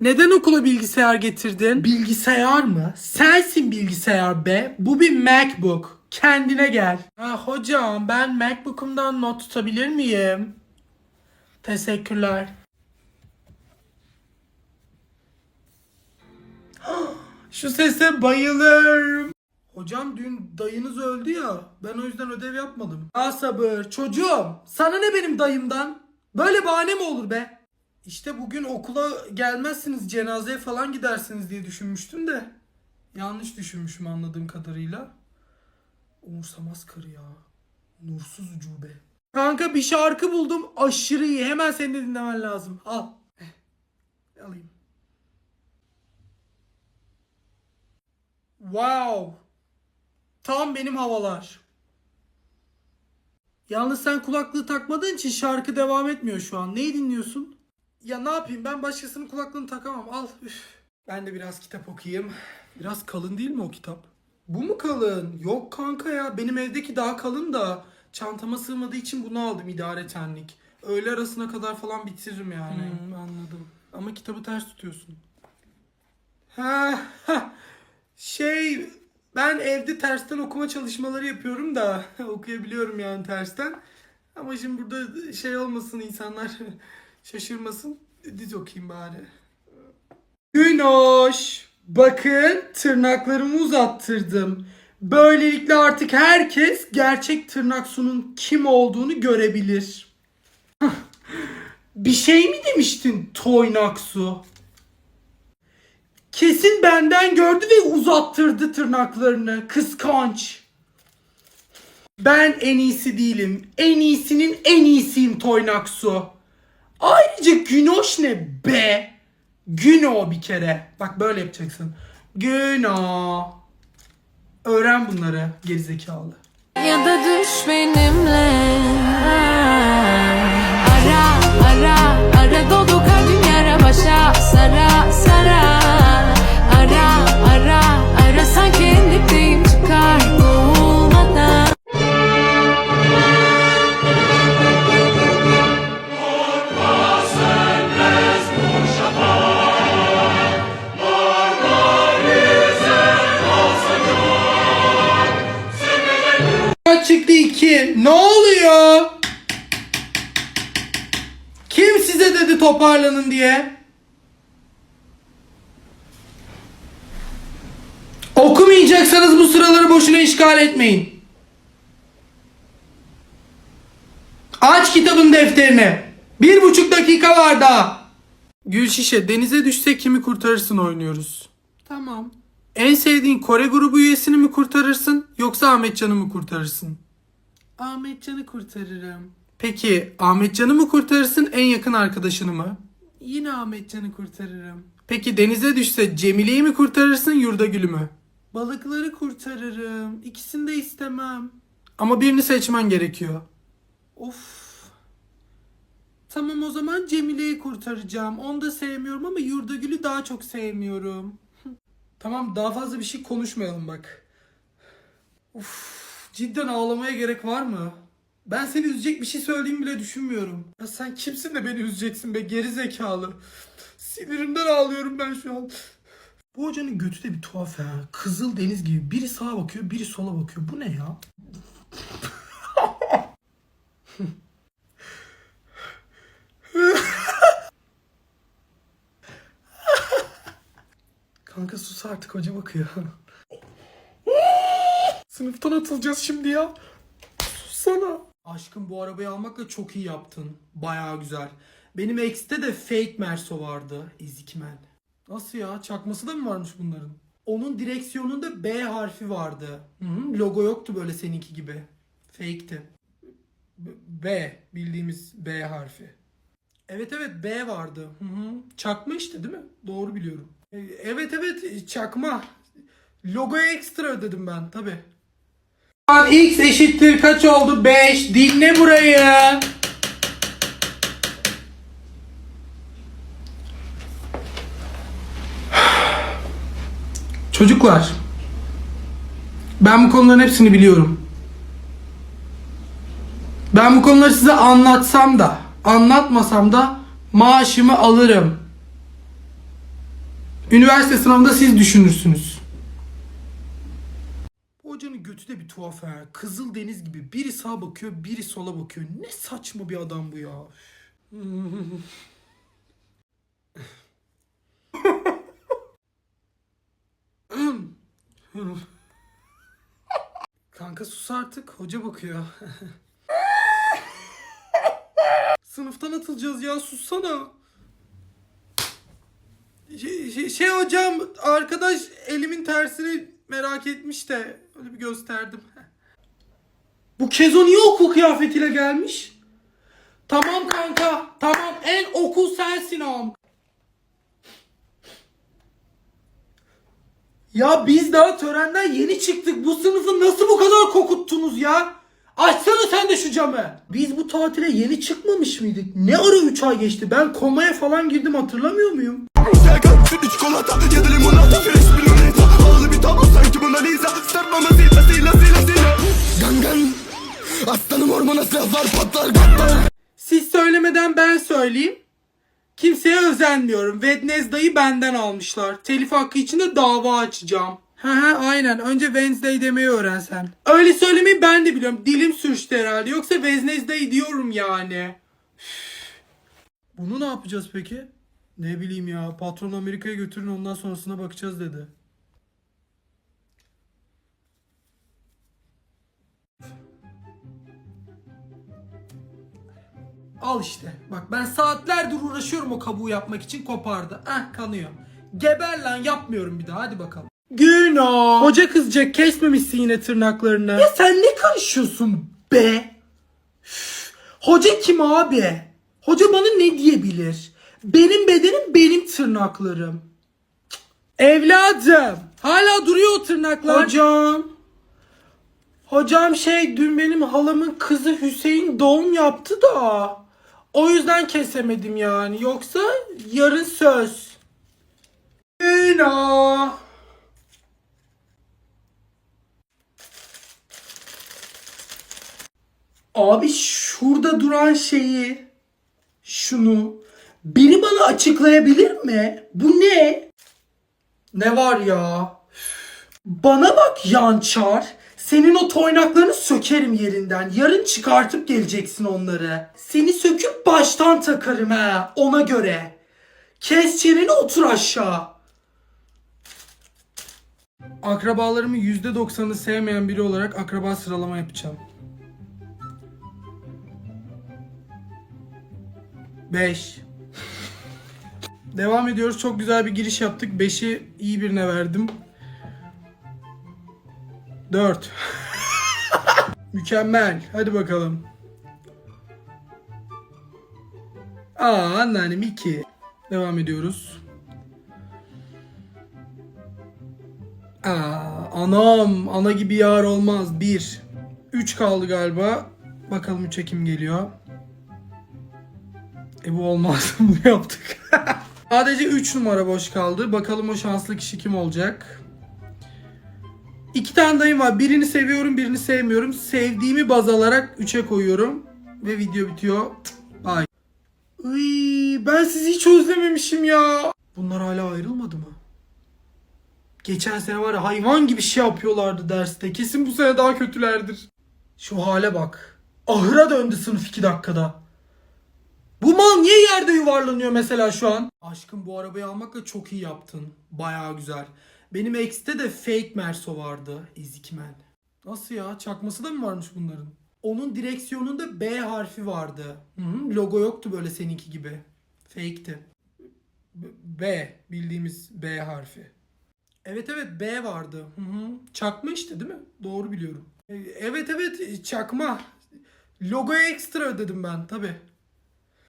Neden okula bilgisayar getirdin? Bilgisayar mı? Sensin bilgisayar be. Bu bir MacBook. Kendine gel. Ha, hocam ben MacBook'umdan not tutabilir miyim? Teşekkürler. Şu sese bayılırım. Hocam dün dayınız öldü ya. Ben o yüzden ödev yapmadım. Ha sabır. Çocuğum. Sana ne benim dayımdan? Böyle bahane mi olur be? İşte bugün okula gelmezsiniz cenazeye falan gidersiniz diye düşünmüştüm de. Yanlış düşünmüşüm anladığım kadarıyla. Umursamaz karı ya. Nursuz ucube. Kanka bir şarkı buldum. Aşırı iyi. Hemen seni de dinlemen lazım. Al. Eh, Alayım. Wow. Tam benim havalar. Yalnız sen kulaklığı takmadığın için şarkı devam etmiyor şu an. Neyi dinliyorsun? Ya ne yapayım ben başkasının kulaklığını takamam. Al. Üf. Ben de biraz kitap okuyayım. Biraz kalın değil mi o kitap? Bu mu kalın? Yok kanka ya. Benim evdeki daha kalın da çantama sığmadığı için bunu aldım idaretenlik. Öğle arasına kadar falan bitiririm yani. anladım. Ama kitabı ters tutuyorsun. Ha, ha. Şey ben evde tersten okuma çalışmaları yapıyorum da okuyabiliyorum yani tersten. Ama şimdi burada şey olmasın insanlar şaşırmasın. Diz okuyayım bari. Günoş. Bakın tırnaklarımı uzattırdım. Böylelikle artık herkes gerçek tırnak sunun kim olduğunu görebilir. Bir şey mi demiştin Toynaksu? Kesin benden gördü ve uzattırdı tırnaklarını. Kıskanç. Ben en iyisi değilim. En iyisinin en iyisiyim Toynaksu. Ayrıca Günoş ne be? Güno bir kere. Bak böyle yapacaksın. Güno. Öğren bunları gerizekalı. Ya da düş benimle Ara ara size dedi toparlanın diye? Okumayacaksanız bu sıraları boşuna işgal etmeyin. Aç kitabın defterini. Bir buçuk dakika var daha. Gül şişe denize düşse kimi kurtarırsın oynuyoruz. Tamam. En sevdiğin Kore grubu üyesini mi kurtarırsın yoksa Ahmetcan'ı mı kurtarırsın? Ahmetcan'ı kurtarırım. Peki Ahmetcan'ı mı kurtarırsın en yakın arkadaşını mı? Yine Ahmetcan'ı kurtarırım. Peki denize düşse Cemile'yi mi kurtarırsın Yurdagül'ü mü? Balıkları kurtarırım. İkisini de istemem. Ama birini seçmen gerekiyor. Of. Tamam o zaman Cemile'yi kurtaracağım. Onu da sevmiyorum ama Yurdagül'ü daha çok sevmiyorum. Tamam daha fazla bir şey konuşmayalım bak. Uf, cidden ağlamaya gerek var mı? Ben seni üzecek bir şey söyleyeyim bile düşünmüyorum. Ya sen kimsin de beni üzeceksin be geri zekalı. Sinirimden ağlıyorum ben şu an. Bu hocanın götü de bir tuhaf ha. Kızıl deniz gibi. Biri sağa bakıyor, biri sola bakıyor. Bu ne ya? Kanka sus artık hoca bakıyor. Sınıftan atılacağız şimdi ya. Aşkım bu arabayı almakla çok iyi yaptın. Baya güzel. Benim X'te de fake Merso vardı. Ezikmen. Nasıl ya? Çakması da mı varmış bunların? Onun direksiyonunda B harfi vardı. Hı hı, logo yoktu böyle seninki gibi. Fake'ti. B, bildiğimiz B harfi. Evet evet B vardı. Hı hı. Çakma işte değil mi? Doğru biliyorum. E, Evet evet çakma. Logoya ekstra ödedim ben tabi. X eşittir kaç oldu? 5. Dinle burayı. Çocuklar. Ben bu konuların hepsini biliyorum. Ben bu konuları size anlatsam da, anlatmasam da maaşımı alırım. Üniversite sınavında siz düşünürsünüz. Götü de bir tuhaf ha. Kızıl deniz gibi biri sağa bakıyor, biri sola bakıyor. Ne saçma bir adam bu ya. Kanka sus artık. Hoca bakıyor. Sınıftan atılacağız ya sussana. Şey, şey- şey hocam arkadaş elimin tersini merak etmiş de öyle bir gösterdim. Bu Kezo niye okul kıyafetiyle gelmiş? Tamam kanka tamam en okul sensin am. Ya biz daha törenden yeni çıktık. Bu sınıfı nasıl bu kadar kokuttunuz ya? Açsana sen de şu camı. Biz bu tatile yeni çıkmamış mıydık? Ne ara 3 ay geçti? Ben komaya falan girdim hatırlamıyor muyum? Güzel bir çikolata Ya da limonata fresh bir Mona Lisa Start mamasıyla sila sila sila Gan gan Aslanım ormana silahlar patlar patlar Siz söylemeden ben söyleyeyim. Kimseye özenmiyorum. Wednesday'ı benden almışlar. Telif hakkı için de dava açacağım. He he aynen. Önce Wednesday demeyi öğrensen. Öyle söylemeyi ben de biliyorum. Dilim sürçtü herhalde. Yoksa Wednesday diyorum yani. Bunu ne yapacağız peki? Ne bileyim ya. Patron Amerika'ya götürün ondan sonrasına bakacağız dedi. Al işte. Bak ben saatlerdir uğraşıyorum o kabuğu yapmak için kopardı. Ah kanıyor. Geber lan yapmıyorum bir daha hadi bakalım. Günah. Hoca kızacak kesmemişsin yine tırnaklarını. Ya sen ne karışıyorsun be? Üf, Hoca kim abi? Hoca bana ne diyebilir? Benim bedenim benim tırnaklarım. Cık. Evladım. Hala duruyor o tırnaklar. Hocam. Hocam şey dün benim halamın kızı Hüseyin doğum yaptı da. O yüzden kesemedim yani. Yoksa yarın söz. Günah. Abi şurada duran şeyi şunu biri bana açıklayabilir mi? Bu ne? Ne var ya? Bana bak yançar. Senin o toynaklarını sökerim yerinden. Yarın çıkartıp geleceksin onları. Seni söküp baştan takarım ha. Ona göre. Kes çeneni otur aşağı. Akrabalarımın %90'ını sevmeyen biri olarak akraba sıralama yapacağım. 5 Devam ediyoruz. Çok güzel bir giriş yaptık. 5'i iyi birine verdim. 4 Mükemmel. Hadi bakalım. Aa anneannem 2. Devam ediyoruz. Aa anam. Ana gibi yar olmaz. 1. 3 kaldı galiba. Bakalım 3'e kim geliyor. E bu olmaz. Bunu yaptık. Sadece 3 numara boş kaldı. Bakalım o şanslı kişi kim olacak? İki tane dayım var. Birini seviyorum, birini sevmiyorum. Sevdiğimi baz alarak 3'e koyuyorum. Ve video bitiyor. Bye. Iy, ben sizi hiç özlememişim ya. Bunlar hala ayrılmadı mı? Geçen sene var ya hayvan gibi şey yapıyorlardı derste. Kesin bu sene daha kötülerdir. Şu hale bak. Ahıra döndü sınıf 2 dakikada. Bu mal niye yerde yuvarlanıyor mesela şu an? Aşkım bu arabayı almakla çok iyi yaptın. Bayağı güzel. Benim X'te de fake Merso vardı. Ezikmen. Nasıl ya? Çakması da mı varmış bunların? Onun direksiyonunda B harfi vardı. Hı hı, logo yoktu böyle seninki gibi. Fake'ti. B, bildiğimiz B harfi. Evet evet B vardı. Hı hı. Çakma işte değil mi? Doğru biliyorum. E, Evet evet çakma. Logoya ekstra ödedim ben tabi.